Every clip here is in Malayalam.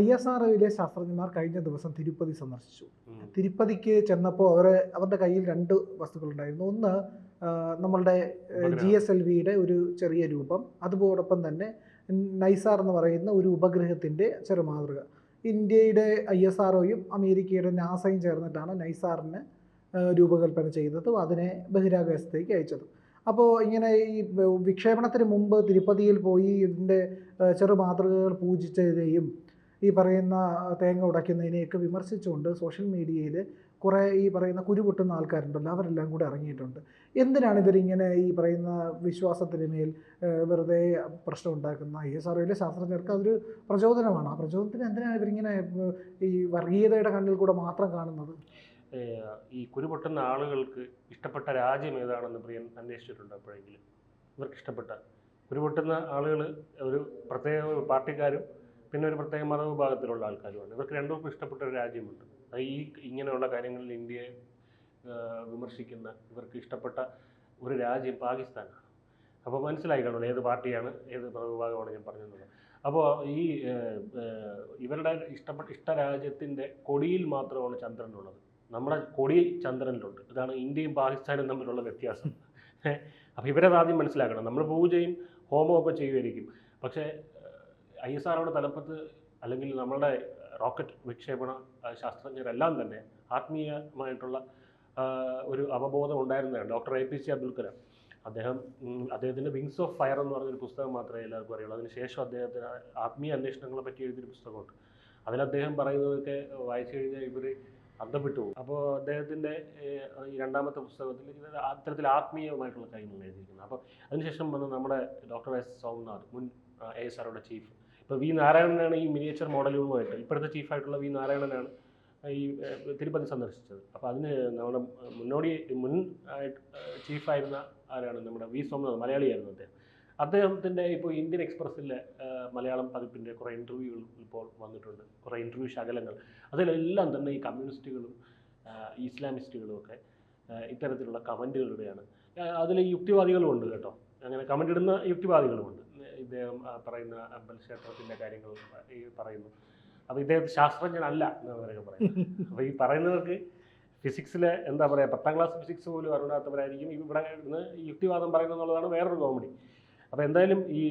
ഐ എസ് ആർ ഒയിലെ ശാസ്ത്രജ്ഞന്മാർ കഴിഞ്ഞ ദിവസം തിരുപ്പതി സന്ദർശിച്ചു. തിരുപ്പതിക്ക് ചെന്നപ്പോൾ അവരെ അവരുടെ കയ്യിൽ രണ്ട് വസ്തുക്കളുണ്ടായിരുന്നു. ഒന്ന് നമ്മളുടെ. ജി എസ് എൽ വിയുടെ ഒരു ചെറിയ രൂപം. അതുപോടൊപ്പം തന്നെ നൈസാർ എന്ന് പറയുന്ന ഒരു ഉപഗ്രഹത്തിന്റെ ചെറുമാതൃക ഇന്ത്യയുടെ ഐ എസ് ആർ ഒയും അമേരിക്കയുടെ നാസയും ചേർന്നിട്ടാണ് നൈസാറിനെ രൂപകൽപ്പന ചെയ്തതും അതിനെ ബഹിരാകാശത്തേക്ക് അയച്ചത്. അപ്പോൾ ഇങ്ങനെ ഈ വിക്ഷേപണത്തിന് മുമ്പ് തിരുപ്പതിയിൽ പോയി ഇതിന്റെ ചെറു ചെറുമാതൃകകൾ പൂജിച്ചതിനെയും ഈ പറയുന്ന തേങ്ങ ഉടയ്ക്കുന്നതിനെയൊക്കെ വിമർശിച്ചുകൊണ്ട് സോഷ്യൽ മീഡിയയിൽ കുറേ ഈ പറയുന്ന കുരുപൊട്ടുന്ന ആൾക്കാരുണ്ടല്ലോ അവരെല്ലാം കൂടെ ഇറങ്ങിയിട്ടുണ്ട്. എന്തിനാണ് ഇവരിങ്ങനെ ഈ പറയുന്ന വിശ്വാസത്തിന് മേൽ വെറുതെ പ്രശ്നം ഉണ്ടാക്കുന്ന? ഐ എസ് ആർഒയിലെ ശാസ്ത്രജ്ഞർക്ക് അതൊരു പ്രചോദനമാണ്. ആ പ്രചോദനത്തിന് എന്തിനാണ് ഇവരിങ്ങനെ ഈ വർഗീയതയുടെ കണ്ണിൽ കൂടെ മാത്രം കാണുന്നത്? ഈ കുരുപൊട്ടുന്ന ആളുകൾക്ക് ഇഷ്ടപ്പെട്ട രാജ്യം ഏതാണെന്ന് പ്രിയൻ അന്വേഷിച്ചിട്ടുണ്ട് അപ്പോഴെങ്കിലും. ഇവർക്ക് ഇഷ്ടപ്പെട്ട കുരുപൊട്ടുന്ന ആളുകൾ ഒരു പ്രത്യേക പാർട്ടിക്കാരും പിന്നെ ഒരു പ്രത്യേക മതവിഭാഗത്തിലുള്ള ആൾക്കാരുമാണ്. ഇവർക്ക് രണ്ടുപേർക്കും ഇഷ്ടപ്പെട്ട ഒരു രാജ്യമുണ്ട്. അത് ഈ ഇങ്ങനെയുള്ള കാര്യങ്ങളിൽ ഇന്ത്യയെ വിമർശിക്കുന്ന ഇവർക്ക് ഇഷ്ടപ്പെട്ട ഒരു രാജ്യം പാകിസ്ഥാനാണ്. അപ്പോൾ മനസ്സിലായി കാണുമല്ലോ ഏത് പാർട്ടിയാണ് ഏത് മതവിഭാഗമാണ് ഞാൻ പറഞ്ഞത് അപ്പോൾ ഈ ഇവരുടെ ഇഷ്ടപ്പെട്ട ഇഷ്ട രാജ്യത്തിന്റെ കൊടിയിൽ മാത്രമാണ് ചന്ദ്രനുള്ളത്. നമ്മുടെ കൊടി ചന്ദ്രനിലുണ്ട്. ഇതാണ് ഇന്ത്യയും പാകിസ്ഥാനും തമ്മിലുള്ള വ്യത്യാസം. അപ്പോൾ ഇവരത് ആദ്യം മനസ്സിലാക്കണം. നമ്മൾ പൂജയും ഹോമവും ഒക്കെ ചെയ്യുമായിരിക്കും. പക്ഷേ ഐ എസ് ആർഒയുടെ തലപ്പത്ത് അല്ലെങ്കിൽ നമ്മളുടെ റോക്കറ്റ് വിക്ഷേപണ ശാസ്ത്രജ്ഞരെല്ലാം തന്നെ ആത്മീയമായിട്ടുള്ള ഒരു അവബോധം ഉണ്ടായിരുന്നതാണ്. Doctor A P J Abdul Kalam. അദ്ദേഹം അദ്ദേഹത്തിന്റെ വിങ്സ് ഓഫ് ഫയർ എന്ന് പറഞ്ഞൊരു പുസ്തകം മാത്രമേ എല്ലാവർക്കും അറിയുള്ളൂ. അതിനുശേഷം അദ്ദേഹത്തിന് ആത്മീയ അന്വേഷണങ്ങളെ പറ്റി എഴുതിയൊരു പുസ്തകമുണ്ട്. അതിൽ അദ്ദേഹം പറയുന്നതൊക്കെ വായിച്ചു കഴിഞ്ഞാൽ ഇവർ അർത്ഥപ്പെട്ടു പോകും. അപ്പോൾ അദ്ദേഹത്തിന്റെ ഈ രണ്ടാമത്തെ പുസ്തകത്തിൽ ഇത് അത്തരത്തിൽ ആത്മീയമായിട്ടുള്ള കാര്യങ്ങൾ എഴുതിയിരിക്കുന്നത്. അപ്പോൾ അതിനുശേഷം വന്ന് നമ്മുടെ ഡോക്ടർ എസ് സോംനാഥ് മുൻ എ എസ് ആറുടെ ചീഫ് ഇപ്പോൾ വി നാരായണനാണ് ഈ മിനിയേച്ചർ മോഡലുകളുമായിട്ട് ഇപ്പോഴത്തെ ചീഫായിട്ടുള്ള വി നാരായണനാണ് ഈ തിരുപ്പതി സന്ദർശിച്ചത്. അപ്പോൾ അതിന് നമ്മുടെ മുന്നോടി മുൻ ചീഫായിരുന്ന ആരാണ്? നമ്മുടെ വി സോമനാഥ് മലയാളിയായിരുന്നു അദ്ദേഹം. അദ്ദേഹത്തിന്റെ ഇപ്പോൾ ഇന്ത്യൻ എക്സ്പ്രസ്സിലെ മലയാളം പതിപ്പിന്റെ കുറേ ഇന്റർവ്യൂകൾ ഇപ്പോൾ വന്നിട്ടുണ്ട്. കുറേ ഇന്റർവ്യൂ ശകലങ്ങൾ. അതിലെല്ലാം തന്നെ ഈ കമ്മ്യൂണിസ്റ്റുകളും ഇസ്ലാമിസ്റ്റുകളും ഒക്കെ ഇത്തരത്തിലുള്ള കമന്റുകളുടെയാണ് അതിൽ യുക്തിവാദികളും ഉണ്ട് കേട്ടോ. അങ്ങനെ കമന്റ് ഇടുന്ന യുക്തിവാദികളുമുണ്ട്. ഇദ്ദേഹം പറയുന്ന അമ്പൽ ക്ഷേത്രത്തിന്റെ കാര്യങ്ങൾ ഈ പറയുന്നു. അപ്പോൾ ഇദ്ദേഹം ശാസ്ത്രജ്ഞനല്ല എന്ന് അവരൊക്കെ പറയുന്നത് അപ്പോൾ ഈ പറയുന്നവർക്ക് ഫിസിക്സിലെ എന്താ പറയുക പത്താം ക്ലാസ് ഫിസിക്സ് പോലും അറിയാത്തവരായിരിക്കും ഇവിടെ നിന്ന് യുക്തിവാദം പറയുന്നതെന്നുള്ളതാണ് വേറൊരു കോമഡി. അപ്പോൾ എന്തായാലും ഈ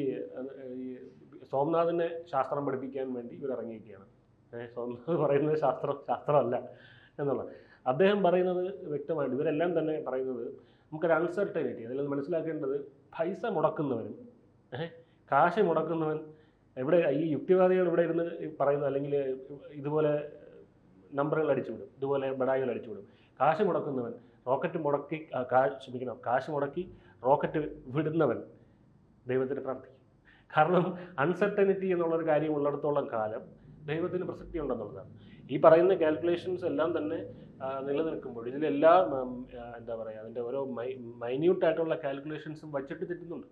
സോംനാഥിനെ ശാസ്ത്രം പഠിപ്പിക്കാൻ വേണ്ടി ഇവർ ഇറങ്ങിയിരിക്കുകയാണ്. സോംനാഥ് പറയുന്നത് ശാസ്ത്രം ശാസ്ത്രമല്ല എന്നുള്ളത്. അദ്ദേഹം പറയുന്നത് വ്യക്തമായിട്ട് ഇവരെല്ലാം തന്നെ പറയുന്നത് നമുക്കൊരു അൺസർട്ടനിറ്റി അതിൽ മനസ്സിലാക്കേണ്ടത് പൈസ മുടക്കുന്നവനും ഏഹ് കാശ് മുടക്കുന്നവൻ എവിടെ ഈ യുക്തിവാദികൾ ഇവിടെ ഇരുന്ന് പറയുന്ന അല്ലെങ്കിൽ ഇതുപോലെ നമ്പറുകൾ അടിച്ചുവിടും ഇതുപോലെ ബടായികൾ അടിച്ചുവിടും കാശ് മുടക്കുന്നവൻ റോക്കറ്റ് മുടക്കി ക്ഷമിക്കണം കാശ് മുടക്കി റോക്കറ്റ് വിടുന്നവൻ ദൈവത്തിന് പ്രാർത്ഥിക്കും. കാരണം അൺസർട്ടനിറ്റി എന്നുള്ളൊരു കാര്യം ഉള്ളിടത്തോളം കാലം ദൈവത്തിന് പ്രസക്തി ഉണ്ടെന്നുള്ളതാണ്. ഈ പറയുന്ന കാൽക്കുലേഷൻസ് എല്ലാം തന്നെ നിലനിൽക്കുമ്പോൾ ഇതിലെല്ലാം എന്താ പറയുക അതിന്റെ ഓരോ മൈ മൈന്യൂട്ടായിട്ടുള്ള കാൽക്കുലേഷൻസും വച്ചിട്ട് തെറ്റുന്നുണ്ട്.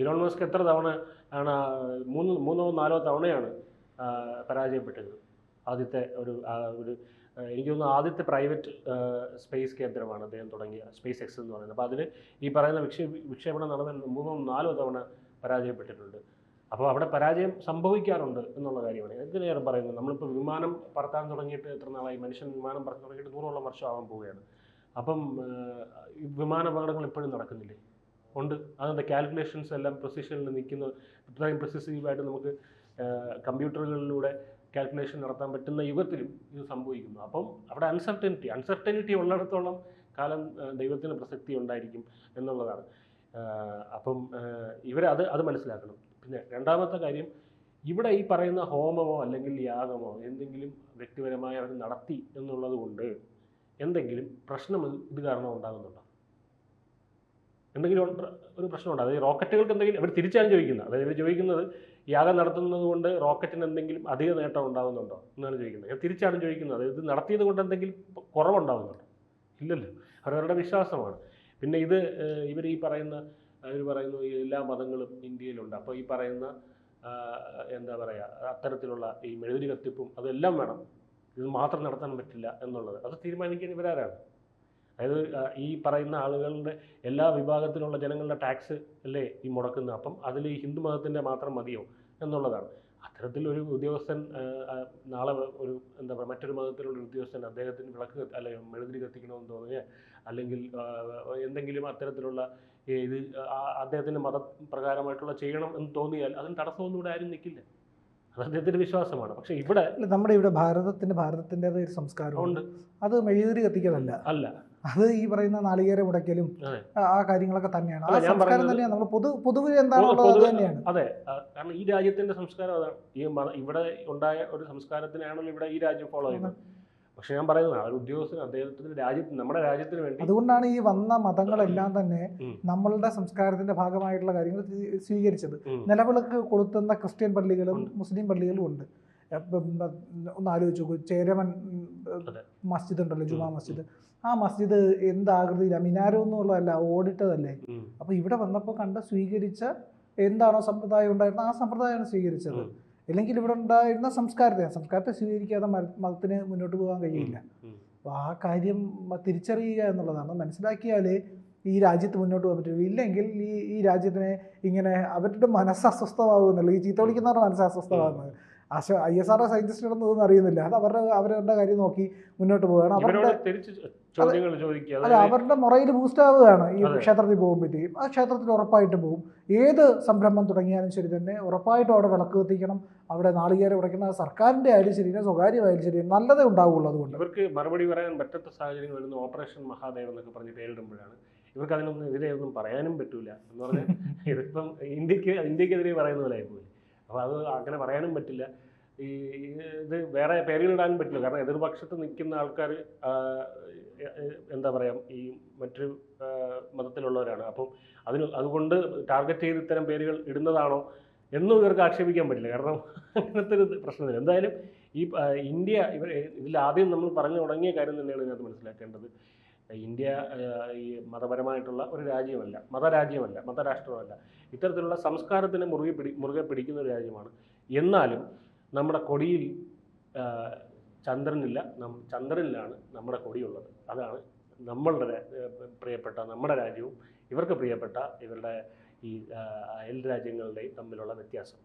ഇലോൺ മസ്ക് എത്ര തവണ ആണ് മൂന്ന് മൂന്നോ നാലോ തവണയാണ് പരാജയപ്പെട്ടത്. ആദ്യത്തെ ഒരു ഒരു എനിക്ക് തോന്നുന്നു ആദ്യത്തെ പ്രൈവറ്റ് സ്പേസ് കേന്ദ്രമാണ് അദ്ദേഹം തുടങ്ങിയ സ്പേസ് എക്സ് എന്ന് പറയുന്നത്. അപ്പോൾ അതിന് ഈ പറയുന്ന വിക്ഷേ വിക്ഷേപണം നടന്ന മൂന്നോ നാലോ തവണ പരാജയപ്പെട്ടിട്ടുണ്ട്. അപ്പോൾ അവിടെ പരാജയം സംഭവിക്കാറുണ്ട് എന്നുള്ള കാര്യമാണ്. എന്തിനേറെ പറയുന്നത് നമ്മളിപ്പോൾ വിമാനം പറത്താൻ തുടങ്ങിയിട്ട് എത്ര നാളായി? മനുഷ്യൻ വിമാനം പറത്താൻ തുടങ്ങിയിട്ട് നൂറോളം വർഷം ആവാൻ പോവുകയാണ്. അപ്പം വിമാന അപകടങ്ങൾ ഇപ്പോഴും നടക്കുന്നില്ലേ? ഉണ്ട്. അതെന്താ കാൽക്കുലേഷൻസ് എല്ലാം പ്രൊസിഷനിൽ നിൽക്കുന്ന ഇത്രയും പ്രൊസസീവായിട്ട് നമുക്ക് കമ്പ്യൂട്ടറുകളിലൂടെ കാൽക്കുലേഷൻ നടത്താൻ പറ്റുന്ന യുഗത്തിലും ഇത് സംഭവിക്കുന്നു. അപ്പം അവിടെ അൺസർട്ടനിറ്റി അൺസർട്ടനിറ്റി ഉള്ളിടത്തോളം കാലം ദൈവത്തിന് പ്രസക്തി ഉണ്ടായിരിക്കും എന്നുള്ളതാണ്. അപ്പം ഇവരത് അത് മനസ്സിലാക്കണം. പിന്നെ രണ്ടാമത്തെ കാര്യം ഇവിടെ ഈ പറയുന്ന ഹോമമോ അല്ലെങ്കിൽ യാഗമോ എന്തെങ്കിലും വ്യക്തിപരമായി അവർ നടത്തി എന്നുള്ളത് കൊണ്ട് എന്തെങ്കിലും പ്രശ്നം ഇത് കാരണം ഉണ്ടാകുന്നുണ്ടോ? എന്തെങ്കിലും ഒരു പ്ര- ഒരു പ്രശ്നമുണ്ട്. അതായത് റോക്കറ്റുകൾക്ക് എന്തെങ്കിലും അവർ തിരിച്ചാണ് ചോദിക്കുന്നത്. അതായത് ഇവർ ചോദിക്കുന്നത് യാഗം നടത്തുന്നത് കൊണ്ട് റോക്കറ്റിന് എന്തെങ്കിലും അധിക നേട്ടം ഉണ്ടാകുന്നുണ്ടോ എന്നാണ് ചോദിക്കുന്നത്. തിരിച്ചാണ് ചോദിക്കുന്നത്. അതായത് ഇത് നടത്തിയത് കൊണ്ട് എന്തെങ്കിലും കുറവുണ്ടാകുന്നുണ്ടോ ഇല്ലല്ലോ. അവരവരുടെ വിശ്വാസമാണ്. പിന്നെ ഇത് ഇവർ ഈ പറയുന്ന ഇവർ പറയുന്നു എല്ലാ മതങ്ങളും ഇന്ത്യയിലുണ്ട്. അപ്പോൾ ഈ പറയുന്ന എന്താ പറയുക അത്തരത്തിലുള്ള ഈ മെഴുതിരി കത്തിപ്പും അതെല്ലാം വേണം. ഇത് മാത്രം നടത്താൻ പറ്റില്ല എന്നുള്ളത്. അത് തീരുമാനിക്കാൻ ഇവരാരാണ്? അതായത് ഈ പറയുന്ന ആളുകളുടെ എല്ലാ വിഭാഗത്തിലുള്ള ജനങ്ങളുടെ ടാക്സ് അല്ലേ ഈ മുടക്കുന്നത്? അപ്പം അതിൽ ഈ ഹിന്ദു മതത്തിന്റെ മാത്രം മതിയോ എന്നുള്ളതാണ്. അത്തരത്തിൽ ഒരു ഉദ്യോഗസ്ഥൻ നാളെ ഒരു എന്താ പറയുക മറ്റൊരു മതത്തിലുള്ള ഉദ്യോഗസ്ഥൻ അദ്ദേഹത്തിന് വിളക്ക് അല്ലെ മെഴുതിരി കത്തിക്കണമെന്ന് തോന്നുക അല്ലെങ്കിൽ എന്തെങ്കിലും അത്തരത്തിലുള്ള ഇത് അദ്ദേഹത്തിന്റെ മതപ്രകാരമായിട്ടുള്ള ചെയ്യണം എന്ന് തോന്നിയാൽ അതിന് തടസ്സമൊന്നും ഇവിടെ ആരും നിൽക്കില്ല. അത് അദ്ദേഹത്തിന്റെ വിശ്വാസമാണ്. പക്ഷെ ഇവിടെ നമ്മുടെ ഇവിടെ ഭാരതത്തിന്റെ ഭാരതത്തിന്റെതായ ഒരു സംസ്കാരമുണ്ട്. അത് മെഴുതിരി കത്തിക്കലല്ല. അല്ല. അത് ഈ പറയുന്ന നാളികേര മുടക്കലും ആ- കാര്യങ്ങളൊക്കെ തന്നെയാണ്. ആ സംസ്കാരം തന്നെയാണ്. നമ്മൾ പൊതു പൊതുവെ എന്താണുള്ളത് അത് തന്നെയാണ്. അതെ. കാരണം ഈ രാജ്യത്തിന്റെ സംസ്കാരം അതാണ്. ഈ ഇവിടെ ഉണ്ടായ ഒരു സംസ്കാരത്തിനാണല്ലോ ഇവിടെ ഈ രാജ്യം ഫോളോ ചെയ്യുന്നത് പക്ഷെ ഞാൻ പറയുന്നത് ഉദ്യോഗസ്ഥന് ഒരു അദ്ദേഹത്തിന്റെ രാജ്യത്തിന് നമ്മുടെ രാജ്യത്തിന് വേണ്ടി അതുകൊണ്ടാണ് ഈ വന്ന മതങ്ങളെല്ലാം തന്നെ. നമ്മളുടെ സംസ്കാരത്തിന്റെ ഭാഗമായിട്ടുള്ള കാര്യങ്ങൾ സ്വീകരിച്ചത്. നിലവിളക്ക് കൊളുത്തുന്ന ക്രിസ്ത്യൻ പള്ളികളും മുസ്ലിം പള്ളികളും ഉണ്ട്. ഒന്ന് ആലോചിച്ച് നോക്കൂ. ചേരമൻ മസ്ജിദ് ഉണ്ടല്ലോ ജുമാ മസ്ജിദ്. ആ മസ്ജിദ് എന്ത് ആകൃതിയിലാണ് മിനാരം എന്നുള്ളതല്ല ഓടിട്ടതല്ലേ? അപ്പൊ അപ്പോൾ ഇവിടെ വന്നപ്പോൾ കണ്ട സ്വീകരിച്ച എന്താണോ സമ്പ്രദായം ഉണ്ടായിരുന്നത്? ആ സമ്പ്രദായമാണ് സ്വീകരിച്ചത്. അല്ലെങ്കിൽ ഇവിടെ ഉണ്ടായിരുന്ന സംസ്കാരത്തെ സംസ്കാരത്തെ സ്വീകരിക്കാതെ മത- മതത്തിന് മുന്നോട്ട് പോകാൻ കഴിയില്ല. അപ്പൊ അപ്പോൾ ആ കാര്യം തിരിച്ചറിയുക എന്നുള്ളതാണ്. മനസ്സിലാക്കിയാൽ ഈ രാജ്യത്ത് മുന്നോട്ട് പോകാൻ പറ്റും. ഇല്ലെങ്കിൽ ഈ ഈ രാജ്യത്തിന് ഇങ്ങനെ അവരുടെ മനസ്സ് ഈ ചീത്ത വിളിക്കുന്നവരുടെ മനസ്സ് അസ്വസ്ഥമാകുന്നത് അശ ഐ എസ് ആർ സയന്റിസ്റ്റുകളൊന്നും അറിയുന്നില്ല. അത് അവരുടെ അവരുടെ കാര്യം നോക്കി മുന്നോട്ട് പോവുകയാണ്. അവരുടെ അല്ല അവരുടെ മുറയിൽ ബൂസ്റ്റ് ആവുകയാണ് ഈ. ക്ഷേത്രത്തിൽ പോകുമ്പോഴത്തേക്കും. ആ ക്ഷേത്രത്തിൽ ഉറപ്പായിട്ടും പോകും. ഏത് സംരംഭം തുടങ്ങിയാലും ശരി തന്നെ ഉറപ്പായിട്ടും അവിടെ വിളക്ക് കത്തിക്കണം. അവിടെ നാളികേരം ഉടയ്ക്കണം. സർക്കാരിന്റെ ആയാലും ശരി സ്വകാര്യമായാലും ശരി. നല്ലതേ ഉണ്ടാവുള്ളൂ അതുകൊണ്ട്. ഇവർക്ക് മറുപടി പറയാൻ പറ്റാത്ത സാഹചര്യങ്ങൾ വരുന്ന. ഓപ്പറേഷൻ മഹാദേവ് എന്നൊക്കെ പറഞ്ഞ് പേരിടുമ്പോഴാണ്. ഇവർക്ക് അതിനൊന്നും എതിരെ ഒന്നും പറയാനും പറ്റൂല എന്ന് പറഞ്ഞാൽ ഇതിപ്പം ഇന്ത്യയ്ക്ക് ഇന്ത്യക്കെതിരെ പറയുന്ന പോലെ ആയിപ്പോയി. അപ്പോൾ അത് അങ്ങനെ പറയാനും പറ്റില്ല. ഈ ഇത് വേറെ പേരുകളിടാനും പറ്റില്ല. കാരണം എതിർപക്ഷത്ത് നിൽക്കുന്ന ആൾക്കാർ എന്താ പറയുക ഈ മറ്റു മതത്തിലുള്ളവരാണ്. അപ്പം അതിന് അതുകൊണ്ട് ടാർഗറ്റ് ചെയ്ത് ഇത്തരം പേരുകൾ ഇടുന്നതാണോ എന്നും ഇവർക്ക് ആക്ഷേപിക്കാൻ പറ്റില്ല. കാരണം അങ്ങനത്തെ ഒരു പ്രശ്നമില്ല. എന്തായാലും ഈ ഇന്ത്യ ഇവർ ഇതിൽ ആദ്യം നമ്മൾ പറഞ്ഞു തുടങ്ങിയ കാര്യം തന്നെയാണ് ഇതിനകത്ത് മനസ്സിലാക്കേണ്ടത്. ഇന്ത്യ ഈ മതപരമായിട്ടുള്ള ഒരു രാജ്യമല്ല മതരാജ്യമല്ല മതരാഷ്ട്രമല്ല. ഇത്തരത്തിലുള്ള സംസ്കാരത്തിന് മുറുകെ പിടി മുറുകെ പിടിക്കുന്ന ഒരു രാജ്യമാണ്. എന്നാലും നമ്മുടെ കൊടിയിൽ ചന്ദ്രനില്ല നം ചന്ദ്രനിലാണ് നമ്മുടെ കൊടിയുള്ളത്. അതാണ് നമ്മളുടെ പ്രിയപ്പെട്ട നമ്മുടെ രാജ്യവും. ഇവർക്ക് പ്രിയപ്പെട്ട ഇവരുടെ ഈ അയൽ രാജ്യങ്ങളുടെയും തമ്മിലുള്ള വ്യത്യാസം.